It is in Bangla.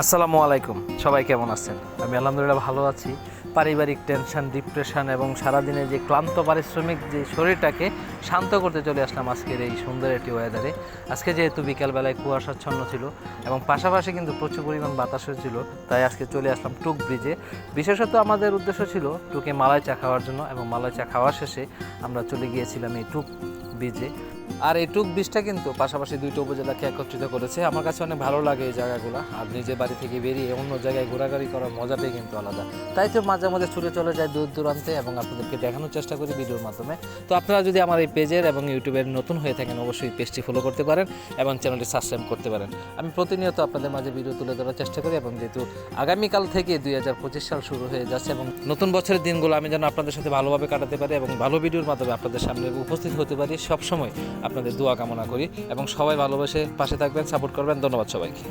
আসসালামু আলাইকুম। সবাই কেমন আছেন? আমি আলহামদুলিল্লাহ ভালো আছি। পারিবারিক টেনশন ডিপ্রেশন এবং সারাদিনে যে ক্লান্ত পারিশ্রমিক যে শরীরটাকে শান্ত করতে চলে আসলাম আজকের এই সুন্দর একটি ওয়েদারে আজকে যেহেতু বিকালবেলায় কুয়াশাচ্ছন্ন ছিল এবং পাশাপাশি কিন্তু প্রচুর পরিমাণ বাতাসও ছিল তাই আজকে চলে আসলাম টুক ব্রিজে। বিশেষত আমাদের উদ্দেশ্য ছিল টুকে মালাই চা খাওয়ার জন্য এবং মালাই চা খাওয়া শেষে আমরা চলে গিয়েছিলাম এই টুক ব্রিজে। আর এই টুক বীজটা কিন্তু পাশাপাশি দুইটা উপজেলাকে একত্রিত করেছে। আমার কাছে অনেক ভালো লাগে এই জায়গাগুলো। আর নিজের বাড়ি থেকে বেরিয়ে অন্য জায়গায় ঘোরাঘুরি করার মজাটাই কিন্তু আলাদা। তাই তো মাঝে মাঝে ছুটে চলে যায় দূর দূরান্তে এবং আপনাদেরকে দেখানোর চেষ্টা করি ভিডিওর মাধ্যমে। তো আপনারা যদি আমার এই পেজের এবং ইউটিউবের নতুন হয়ে থাকেন, অবশ্যই পেজটি ফলো করতে পারেন এবং চ্যানেলটি সাবস্ক্রাইব করতে পারেন। আমি প্রতিনিয়ত আপনাদের মাঝে ভিডিও তুলে ধরার চেষ্টা করি এবং যেহেতু আগামীকাল থেকে দুই হাজার পঁচিশ সাল শুরু হয়ে যাচ্ছে এবং নতুন বছরের দিনগুলো আমি যেন আপনাদের সাথে ভালোভাবে কাটাতে পারি এবং ভালো ভিডিওর মাধ্যমে আপনাদের সামনে উপস্থিত হতে পারি সবসময়। আপনাদের দোয়া কামনা করি এবং সবাই ভালোবেসে পাশে থাকবেন সাপোর্ট করবেন। ধন্যবাদ সবাইকে।